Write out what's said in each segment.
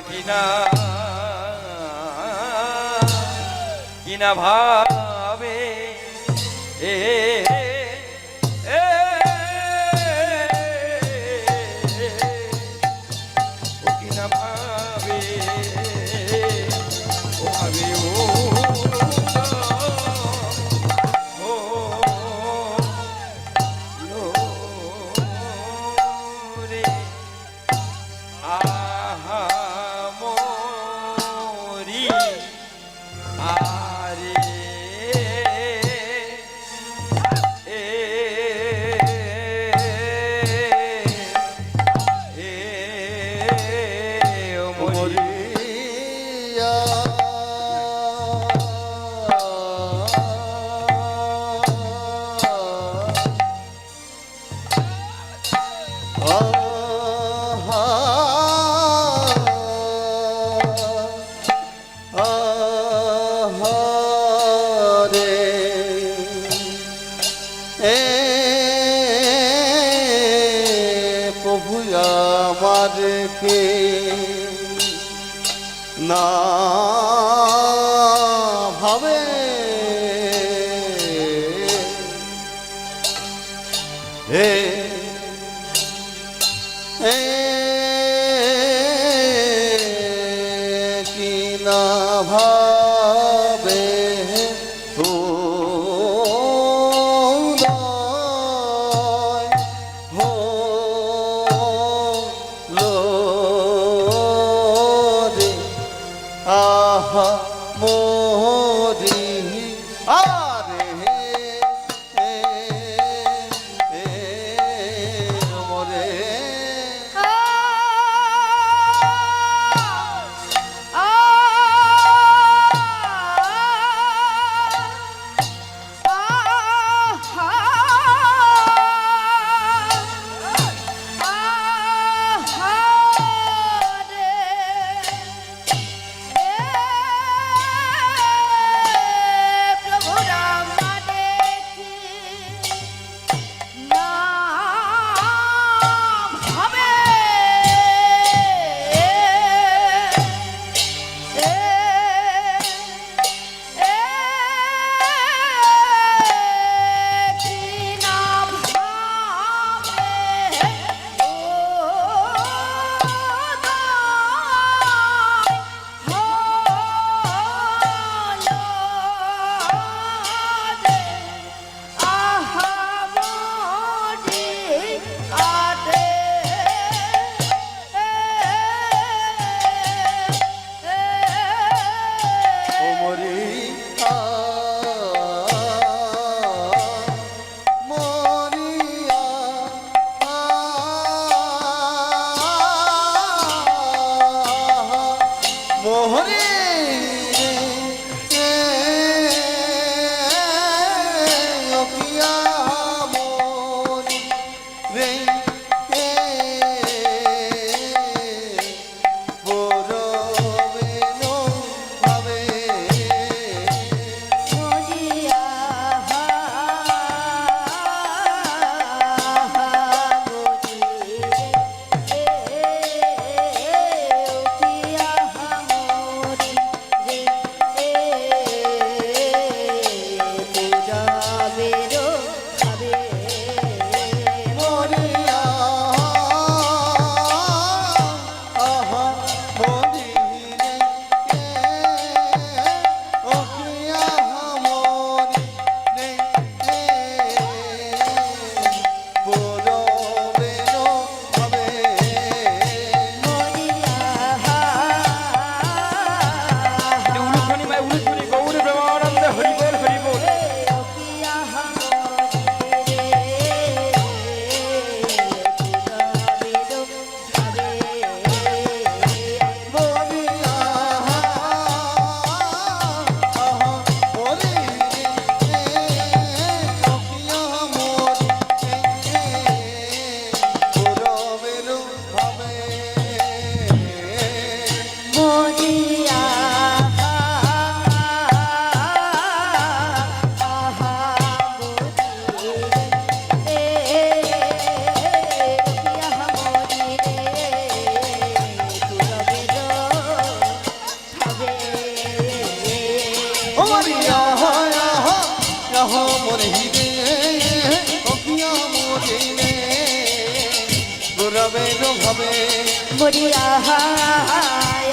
কিনা কিনা ভাবে Ei.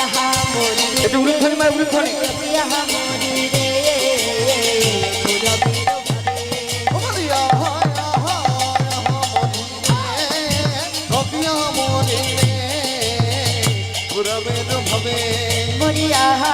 আহা মরি একটু মার আহা মরি আহা মরে রে। অখিয়া মরে রে। ঘুরাবে ভাবে মরিয়া আহা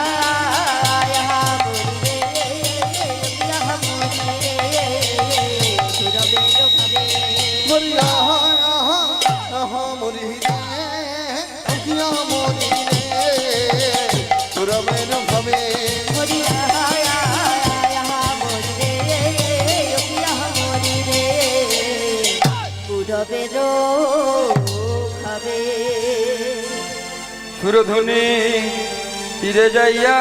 সুরধ্বনি ফিরে যাইয়া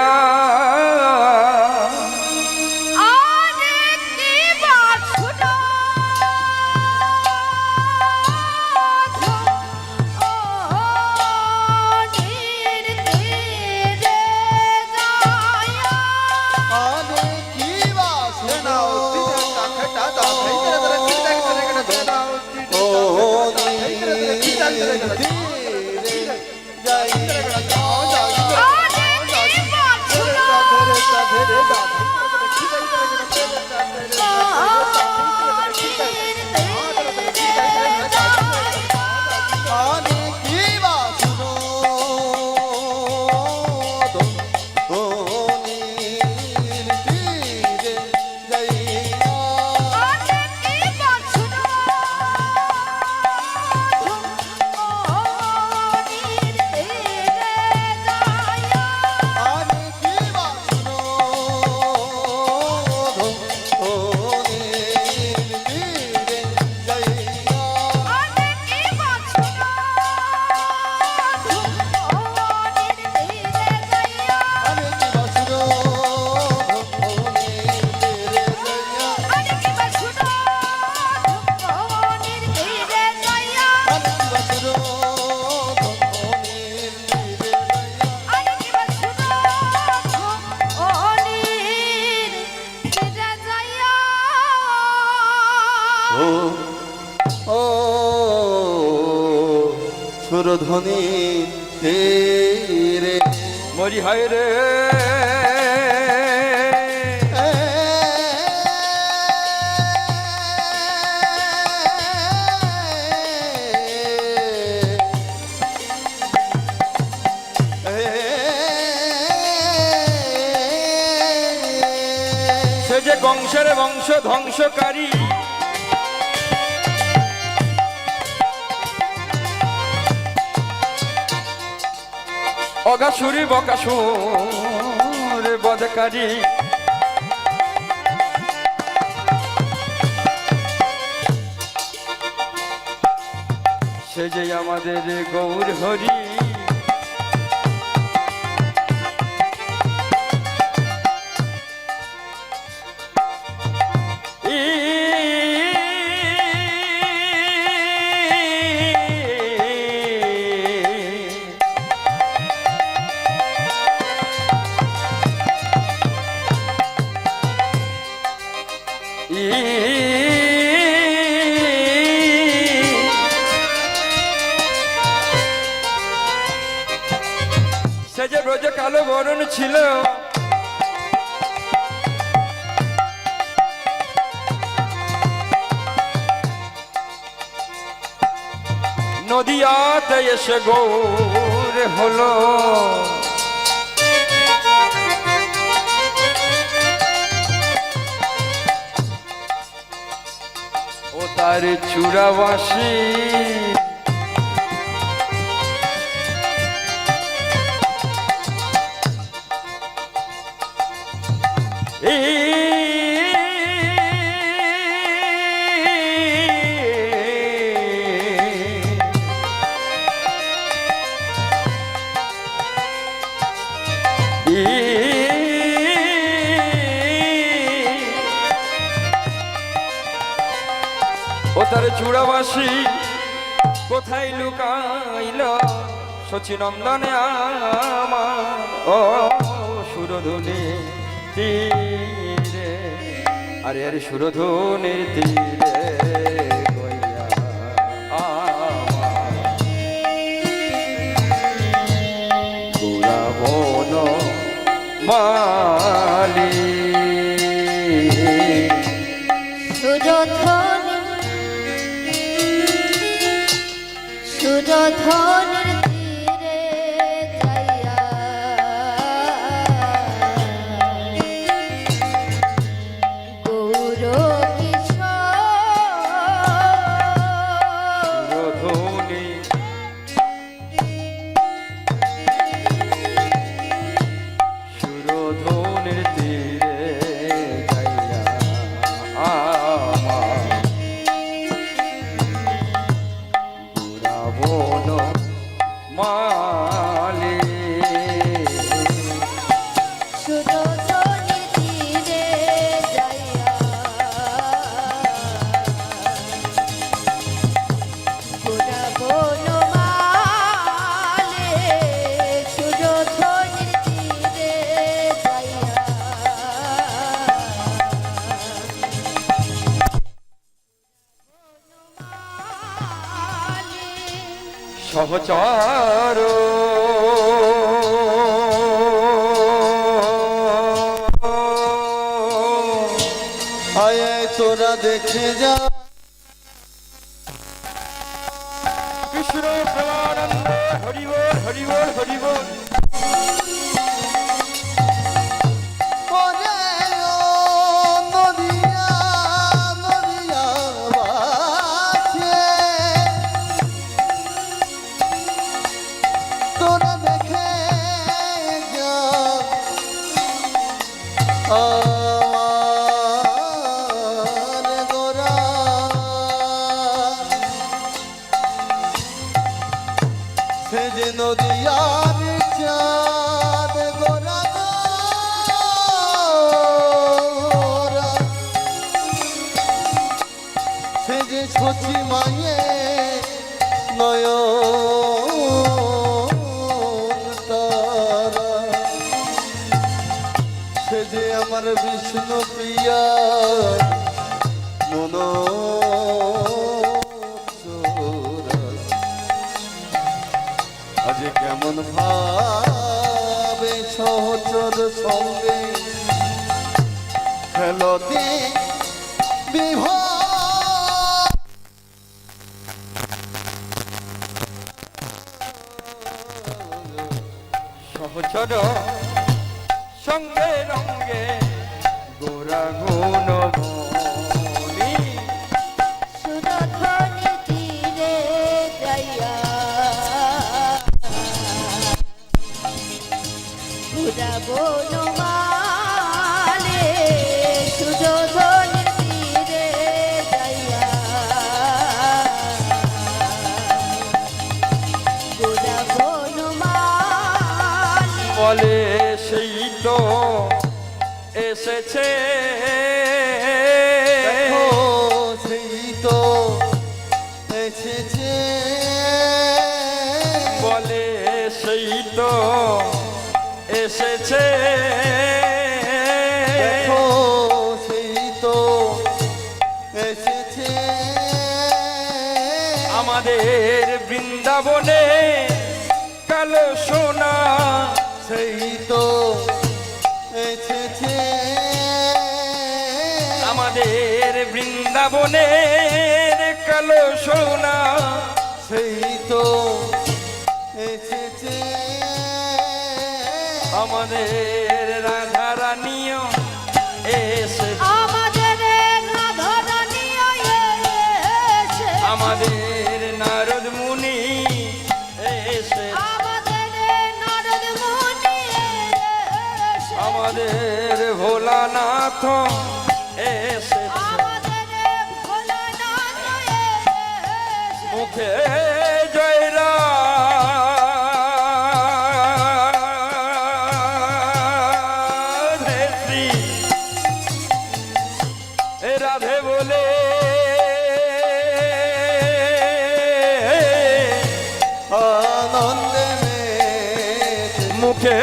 সুরধ্বনি তেরে মরি হায় রে সে যে বংশের বংশ ধ্বংসকারী অগাসুরি বকাসুর বদকারী। সে যে আমাদের গৌর হরি। নদিয়াতে এসে গৌর হলো। ও তার চূড়াবাসী তার চূড়াবাসী কোথায় লুকাইল? সচিনন্দনে আমার ও সুরধুনি তীরে। আরে আরে সুরধনের তীরে। সহচার আয় তোরা দেখে যা। কৃষ্ণ প্রেমানন্দ হরিবল হরিবল সচি মায়ে নয় সে যে আমার বিষ্ণু প্রিয়া সহচর সঙ্গে খেলতে বিভা সহচর ঘুরা বনমালে আমাদের বৃন্দাবনে কালো সোনা। সেই তো এসেছে। আমাদের বৃন্দাবনের কালো সোনা। আমাদের রাধা রানীও এসে আমাদের রাধারানীও এসে আমাদের নারদ মুনি এসে আমাদের নারদ মুনি এসে আমাদের ভোলানাথ রাধে বলে। আনন্দে মুখে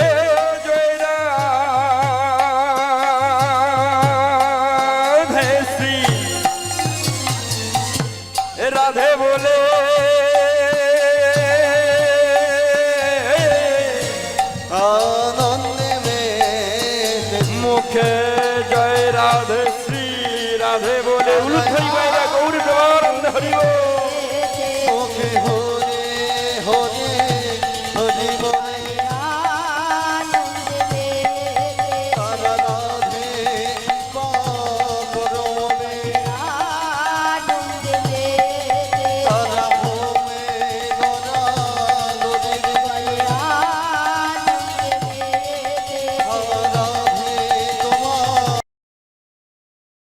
জয় রাধে শ্রী রাধে বলে